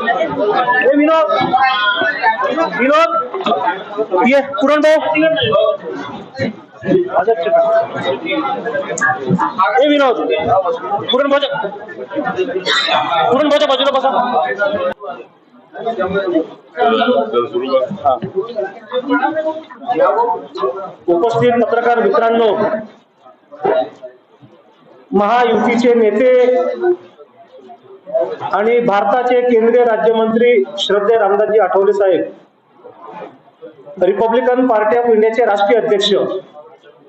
ए विनोद विनोद ये पुरण भाऊ ए विनोद पुरण भाऊ पुरण भाऊच्या बाजूला बसा हा. उपस्थित पत्रकार मित्रांनो महायुतीचे नेते आणि भारताचे केंद्रीय राज्यमंत्री श्रद्धे रामदासजी आठवले साहेब रिपब्लिकन पार्टी ऑफ इंडियाचे राष्ट्रीय अध्यक्ष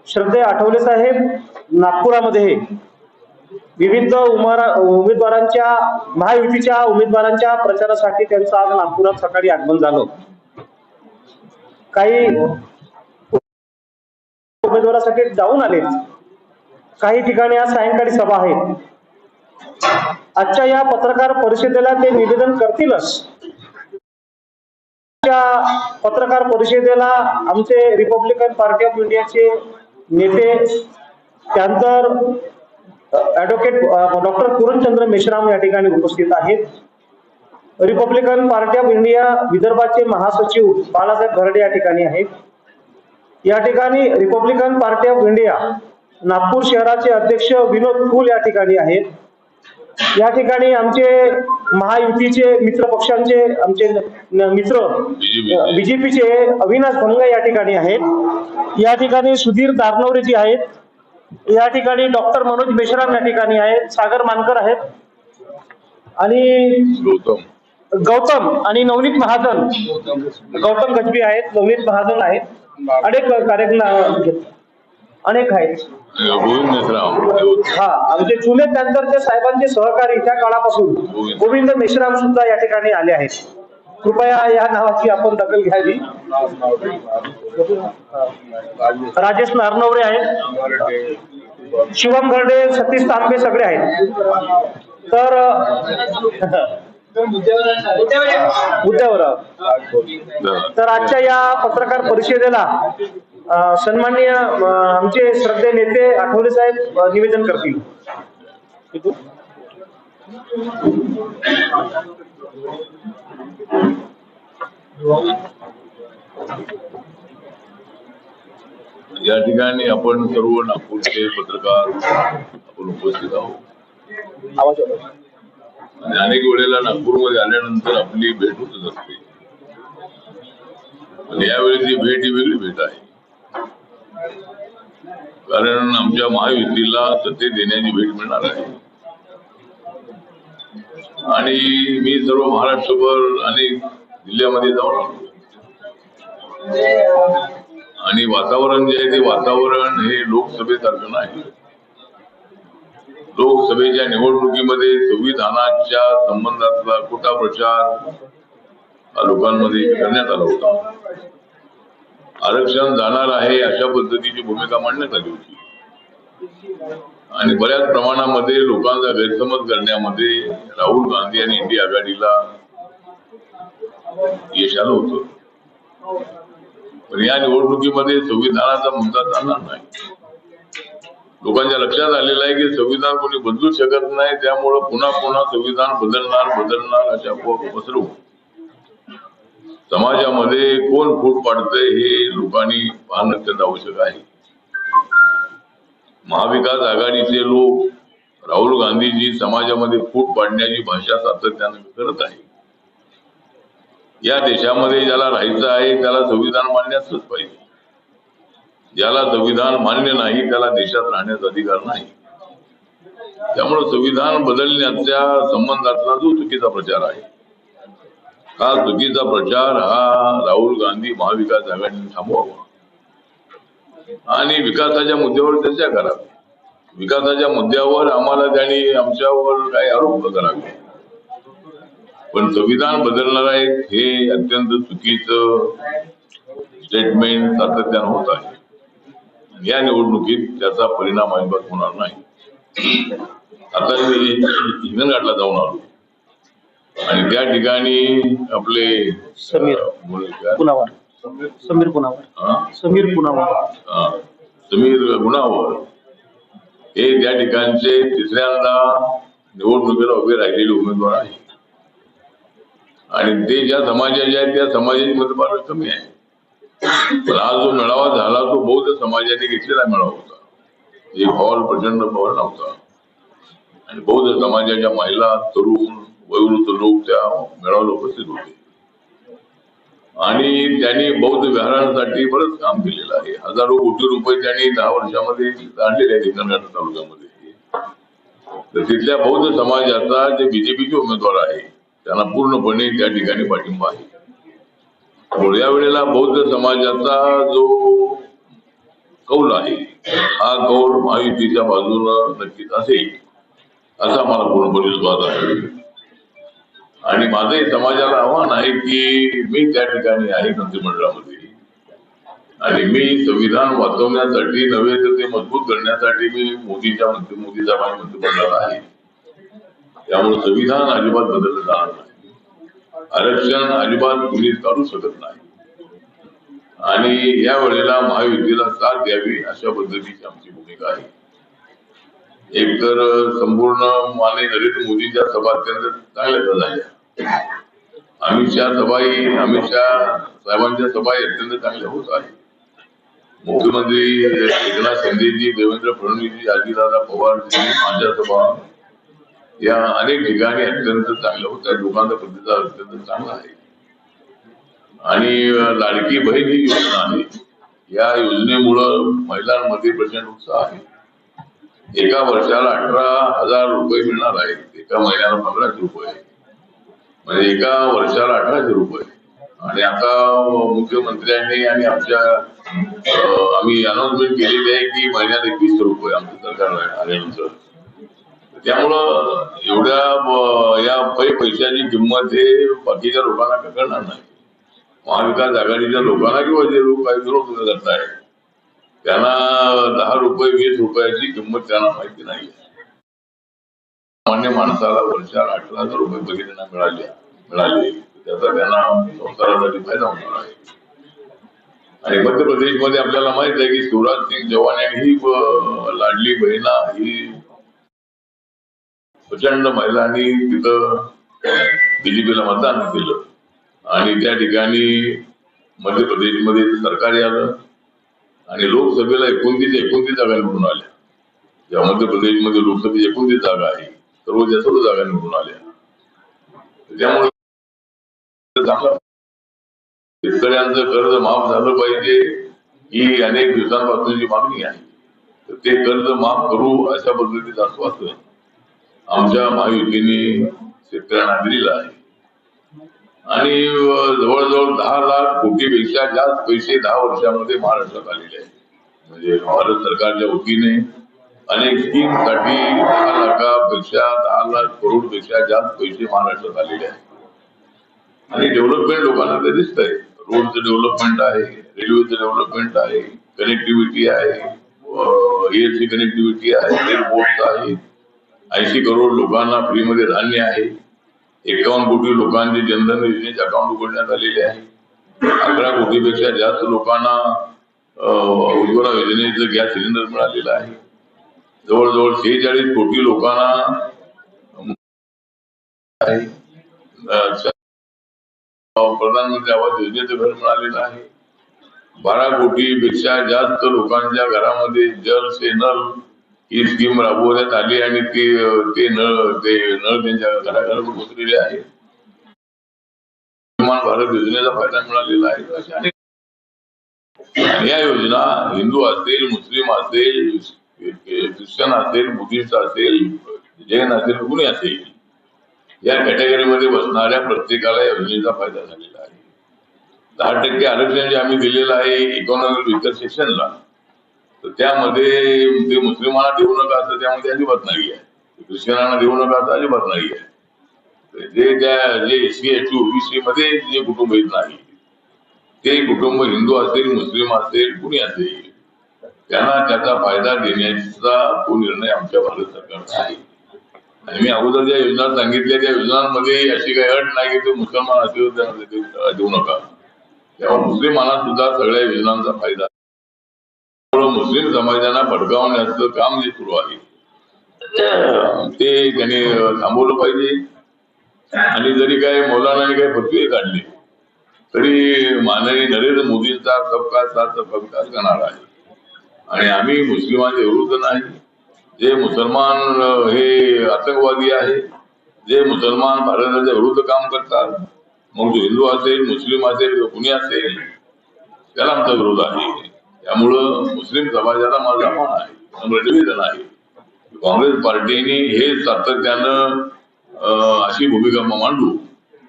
श्रद्धे आठवले साहेब नागपुरामध्ये विविध उमेदवारांच्या महायुतीच्या उमेदवारांच्या प्रचारासाठी त्यांचं आज नागपुरात सकाळी आगमन झालं. काही उमेदवारासाठी जाऊन आले काही ठिकाणी आज सायंकाळी सभा आहेत. आजच्या या पत्रकार परिषदेला ते निवेदन करतीलच. पत्रकार परिषदेला आमचे रिपब्लिकन पार्टी ऑफ इंडियाचे नेते त्यानंतर ऍडव्होकेट डॉक्टर पूर्णचंद्र मेश्राम या ठिकाणी उपस्थित आहेत. रिपब्लिकन पार्टी ऑफ इंडिया विदर्भाचे महासचिव बाळासाहेब घरडे या ठिकाणी आहेत. या ठिकाणी Republican Party of India Nagpur शहराचे अध्यक्ष विनोद फुल या ठिकाणी आहेत. या ठिकाणी आमचे महायुतीचे मित्र पक्षांचे आमचे मित्र बीजेपीचे अविनाश भंग या ठिकाणी आहेत. या ठिकाणी सुधीर दारनवरेजी आहेत. या ठिकाणी डॉक्टर मनोज मेश्राम या ठिकाणी आहेत सागर मानकर आहेत. आणि गौतम. आणि नवनीत महाजन. गौतम गजबी आहेत नवनीत महाजन आहेत. अनेक कार्यक्रम अनेक आहेत. हा आमचे जुने त्यानंतर साहेबांचे सहकारी त्या काळापासून गोविंद मेश्राम सुद्धा या ठिकाणी आले आहेत. कृपया या नावाची आपण दखल घ्यावी. राजेश नारनवरे आहेत. शिवम घरडे सतीश तांबे सगळे आहेत. तर मुद्द्यावर तर आजच्या या पत्रकार परिषदेला सन्माननीय आमचे श्रद्धे नेते आठवले साहेब निवेदन करतील. या ठिकाणी आपण सर्व नागपूरचे पत्रकार आपण उपस्थित आहोत. आणि अनेक वेळेला नागपूरमध्ये आल्यानंतर आपली भेट होतच असते. पण यावेळेची भेट ही वेगळी भेट आहे. कारण आमच्या महायुतीला सत्ते देण्याची भेट मिळणार आहे. आणि मी सर्व महाराष्ट्रभर अनेक जिल्ह्यामध्ये जाऊन आलो. आणि वातावरण जे आहे ते वातावरण हे लोकसभेसारखं नाही. लोकसभेच्या निवडणुकीमध्ये संविधानाच्या संबंधातला खोटा प्रचार लोकांमध्ये करण्यात आला होता. आरक्षण जाणार आहे अशा पद्धतीची भूमिका मांडण्यात आली होती. आणि बऱ्याच प्रमाणामध्ये लोकांचा गैरसमज करण्यामध्ये राहुल गांधी आणि इंडिया आघाडीला यश आलं होत. पण या निवडणुकीमध्ये संविधानाचा मुद्दा चालणार नाही. लोकांच्या लक्षात आलेलं आहे की संविधान कोणी बदलू शकत नाही त्यामुळं पुन्हा पुन्हा संविधान बदलणार बदलणार अशा पसरू समाजामध्ये कोण फूट पाडतंय हे लोकांनी पाहणं अत्यंत आवश्यक आहे. महाविकास आघाडीचे लोक राहुल गांधीजी समाजामध्ये फूट पाडण्याची भाषा सातत्यानं करत आहे या देशामध्ये ज्याला राहायचं आहे त्याला संविधान मान्य पाहिजे. ज्याला संविधान मान्य नाही त्याला देशात राहण्याचा अधिकार नाही. त्यामुळे संविधान बदलण्याच्या संबंधातला जो चुकीचा प्रचार आहे हा चुकीचा प्रचार हा राहुल गांधी महाविकास आघाडीने थांबवावा? आणि विकासाच्या मुद्द्यावर चर्चा करावी विकासाच्या मुद्द्यावर आम्हाला त्यांनी आमच्यावर काही आरोप करावे पण संविधान बदलणार आहे हे अत्यंत चुकीचं स्टेटमेंट सातत्यानं होत आहे. या निवडणुकीत त्याचा परिणाम अजिबात होणार नाही. आता मी हिंगणघाटला जाऊन आलो. आणि त्या ठिकाणी आपले समीर. पुनावर समीर पुनावर हा? समीर पुनावर हा. समीर गुणावर हे त्या ठिकाणचे तिसऱ्यांदा निवडणुकीला उभे राहिलेले उमेदवार आहे आणि ते ज्या समाजाचे आहेत त्या समाजाची मतदार कमी आहे. पण हा जो मेळावा झाला तो बौद्ध समाजाने घेतलेला मेळावा होता. एक हॉल प्रचंड भवन नव्हता. आणि बौद्ध समाजाच्या महिला तरुण वयोवृद्ध लोक त्या मेळाव्याला उपस्थित होते. आणि त्यांनी बौद्ध विहारांसाठी बरंच काम केलेलं आहे. हजारो कोटी रुपये त्यांनी दहा वर्षामध्ये आणलेले आहेत कर्नाटक तालुक्यामध्ये. तर तिथल्या बौद्ध समाजाचा जे बीजेपीचे उमेदवार आहे त्यांना पूर्णपणे त्या ठिकाणी पाठिंबा आहे. त्यामुळे या वेळेला बौद्ध समाजाचा जो कौल आहे हा कौल महायुतीच्या बाजूला नक्कीच असेल असा मला पूर्णपणे विश्वास आहे. आणि माझंही समाजाला आव्हान आहे की मी त्या ठिकाणी आहे मंत्रिमंडळामध्ये. आणि मी संविधान वाचवण्यासाठी नव्हे तर ते मजबूत करण्यासाठी मी मोदीच्या मंत्री मोदीचा माझ्या मंत्रिमंडळात आहे. त्यामुळे संविधान अजिबात बदललं जाणार नाही. आरक्षण अजिबात कुणी काढू शकत नाही. आणि या वेळेला महायुतीला साथ द्यावी अशा पद्धतीची आमची भूमिका आहे. एक तर संपूर्ण माने नरेंद्र मोदींच्या सभा अत्यंत चांगल्या झाल्या. अमित शहा सभाही अमित शहा साहेबांच्या सभाही अत्यंत चांगल्या होत आहेत. मुख्यमंत्री एकनाथ शिंदेजी देवेंद्र फडणवीसजी अजितदादा पवारजी माझ्या सभा या अनेक ठिकाणी अत्यंत चांगल्या होत आहेत. लोकांचा प्रतिसाद अत्यंत चांगला आहे. आणि लाडकी बहीण ही योजना आहे. या योजनेमुळं महिलांमध्ये प्रचंड उत्साह आहे. एका वर्षाला अठरा हजार रुपये मिळणार आहेत. एका महिन्याला पंधराशे रुपये. म्हणजे एका वर्षाला अठराशे रुपये. आणि आता मुख्यमंत्र्यांनी आणि आमच्या आम्ही अनाउन्समेंट केलेली आहे की महिन्यात एकवीसशे रुपये आमचं सरकार आल्यानंतर त्यामुळं एवढ्या या पै पैशाची किंमत हे बाकीच्या लोकांना कळणार नाही. महाविकास आघाडीच्या लोकांना किंवा जे लोक काही विरोध करत आहेत त्यांना दहा रुपये वीस रुपयाची किंमत त्यांना माहिती नाही. सामान्य माणसाला वर्षात अठरा हजार रुपये बघितल्या मिळाले मिळाले. त्याचा त्यांना संसारासाठी फायदा होणार आहे. आणि मध्य प्रदेशमध्ये आपल्याला माहीत आहे की शिवराज सिंग चौहान यांनी ही लाडली बहिणा ही प्रचंड महिलांनी तिथं बीजेपीला मतदान केलं. आणि त्या ठिकाणी मध्य प्रदेशमध्ये सरकार आलं आणि लोकसभेला एकोणतीस एकोणतीस जागा निवडून आल्या. ज्या मध्य प्रदेशमध्ये लोकसभेची एकोणतीस जागा आहे सर्वच्या सर्व जागा निवडून आल्या. त्यामुळे शेतकऱ्यांचं कर्ज माफ झालं पाहिजे ही अनेक दिवसांपासूनची मागणी आहे. तर ते कर्ज माफ करू अशा पद्धतीचं आश्वासन आमच्या महायुतीने शेतकऱ्यांना दिलेलं आहे. आणि जवळजवळ दहा लाख कोटीपेक्षा जास्त पैसे दहा वर्षामध्ये महाराष्ट्रात आलेले आहेत. म्हणजे भारत सरकारच्या वतीने अनेक स्कीमसाठी दहा लाखापेक्षा दहा लाख करोडपेक्षा जास्त पैसे महाराष्ट्रात आलेले आहेत. आणि डेव्हलपमेंट लोकांना ते दिसतंय. रोडचं डेव्हलपमेंट आहे रेल्वेचं डेव्हलपमेंट आहे कनेक्टिव्हिटी आहे एअरची कनेक्टिव्हिटी आहे एअरपोर्ट आहे ऐंशी करोड लोकांना फ्रीमध्ये धान्य आहे. एकावन्न कोटी लोकांचे जनधन योजनेचे अकाउंट उघडण्यात आलेले आहे. अकरा कोटीपेक्षा जास्त लोकांना अं, उज्ज्वला योजनेचं गॅस सिलेंडर मिळालेलं आहे. जवळजवळ शेहेचाळीस कोटी. अं, प्रधानमंत्री आवास योजनेचं घर मिळालेलं आहे. बारा कोटी पेक्षा जास्त लोकांच्या घरामध्ये जल से नल ही स्कीम राबवण्यात आली आणि ती ते नळ ते नळ त्यांच्या घराघरात पोहोचलेले आहे. आयुष्यमान भारत योजनेचा फायदा मिळालेला आहे. अशा अनेक या योजना हिंदू असेल मुस्लिम असेल ख्रिश्चन असेल बुद्धिस्ट असेल जैन असेल कुणी असेल या कॅटेगरीमध्ये बसणाऱ्या प्रत्येकाला या योजनेचा फायदा झालेला आहे. दहा टक्के आरक्षण जे आम्ही दिलेलं आहे इकॉनॉमिक विकर सेक्शनला तर त्यामध्ये ते मुस्लिमांना देऊ नका असं त्यामध्ये अजिबात नाही आहे ख्रिश्चनांना देऊ नका असं अजिबात नाही आहे जे त्या जे एससी एस ओबीसी मध्ये जे कुटुंब येत नाही ते कुटुंब हिंदू असेल मुस्लिम असेल कुणी असेल त्यांना त्याचा फायदा देण्याचा तो निर्णय आमच्या भारत सरकारचा आहे. आणि मी अगोदर ज्या योजना सांगितल्या त्या योजनांमध्ये अशी काही अट नाही की तो मुसलमान असेल देऊ नका. त्यामुळे मुस्लिमांना सुद्धा सगळ्या योजनांचा फायदा त्यामुळं मुस्लिम समाजाला भडकावण्याचं काम जे सुरू आहे. ते त्यांनी थांबवलं पाहिजे. आणि जरी काय मौलानाने काही फतवे काढले तरी माननीय नरेंद्र मोदींचा सबका साथ सबका करणार आहे. आणि आम्ही मुस्लिमांचे विरुद्ध नाही. जे मुसलमान हे आतंकवादी आहे जे मुसलमान भारताच्या विरुद्ध काम करतात मग जो हिंदू असेल मुस्लिम असेल कुणी असेल त्याला आमचा विरोध आहे. त्यामुळं मुस्लिम समाजाला माझा मान आहे नम्र निवेदन आहे काँग्रेस पार्टीने हे सातत्यानं अशी भूमिका मांडू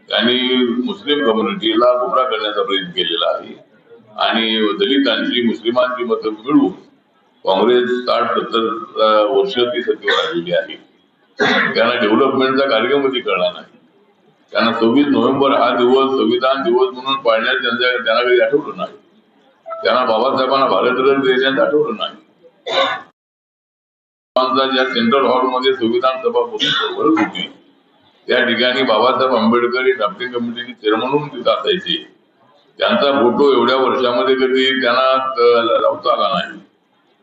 त्यांनी मुस्लिम कम्युनिटीला गुमरा करण्याचा प्रयत्न केलेला आहे. आणि दलितांची मुस्लिमांची मतं मिळवून काँग्रेस साठ सत्तर वर्ष ती सत्तेवर आलेली आहे. त्यांना डेव्हलपमेंटचा कार्यक्रमही कळला नाही. त्यांना सव्वीस नोव्हेंबर हा दिवस संविधान दिवस म्हणून पाळण्यात त्यांच्या त्यांना कधी आठवलं नाही. त्यांना बाबासाहेबांना भारतरत्न देण्यात आठवलं नाही. ज्या सेंट्रल हॉलमध्ये संविधान सभा भरत होती त्या ठिकाणी बाबासाहेब आंबेडकर हे ड्राफ्टिंग कमिटीचे चेअरमन म्हणून तिथं असायचे. त्यांचा फोटो एवढ्या वर्षामध्ये कधी त्यांना लावता आला नाही.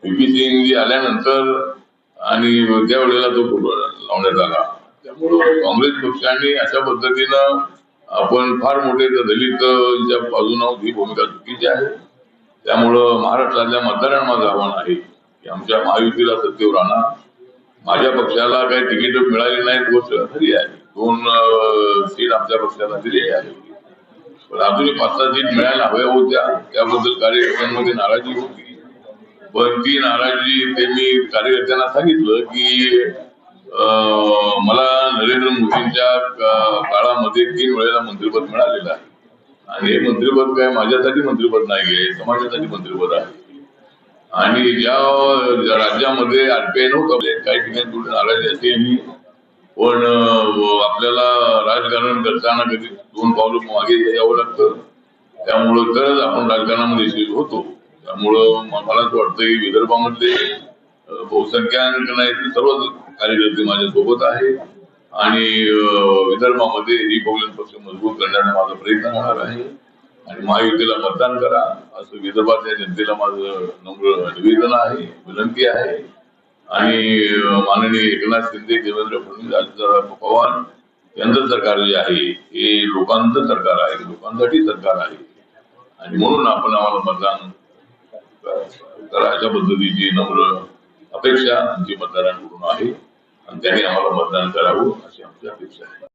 पी सिंग जी आल्यानंतर आणि त्यावेळेला तो फोटो लावण्यात आला. त्यामुळं काँग्रेस पक्षाने अशा पद्धतीनं आपण फार मोठे दलित बाजून आहोत ही भूमिका चुकीची आहे. त्यामुळं महाराष्ट्रातल्या मतदारांमध्ये आव्हान आहे की आमच्या महायुतीला सत्तेवर आणा. माझ्या पक्षाला काही तिकीट मिळाली नाहीत गोष्ट खरी आहे. दोन सीट आमच्या पक्षाला दिली आहे पण अजूनही पाच सहा सीट मिळायला हव्या होत्या. त्याबद्दल कार्यकर्त्यांमध्ये नाराजी होती. पण ती नाराजी ते मी कार्यकर्त्यांना सांगितलं की मला नरेंद्र मोदींच्या काळामध्ये तीन वेळेला मंत्रिपद मिळालेलं आहे. आणि हे मंत्रिपद काय? माझ्यासाठी मंत्रिपद नाही आहे समाजासाठी मंत्रिपद आहे. आणि ज्या राज्यामध्ये आरपीआय नव्हतं म्हणजे काही ठिकाणी थोडी नाराजी असेल पण आपल्याला राजकारण करताना कधी दोन पावलं मागे यावं लागतं. त्यामुळं तरच आपण राजकारणामध्ये यशस्वी होतो. त्यामुळं मलाच मला असं वाटतं की विदर्भामधले बहुसंख्याक नाही सर्वच कार्यकर्ते माझ्या सोबत आहे आणि विदर्भामध्ये रिपब्लिकन पक्ष मजबूत करण्याचा माझा प्रयत्न होणार आहे. आणि महायुतीला मतदान करा. असं विदर्भातल्या जनतेला माझं नम्र निवेदन आहे विनंती आहे. आणि माननीय एकनाथ शिंदे देवेंद्र फडणवीस अजितदादा पवार यांचं सरकार जे आहे हे लोकांचं सरकार आहे लोकांसाठी सरकार आहे. आणि म्हणून आपण आम्हाला मतदान करा. अशा पद्धतीची नम्र अपेक्षा आमची मतदारांकडून आहे. आणि त्यांनी आम्हाला मतदान करावं अशी आमची अपेक्षा आहे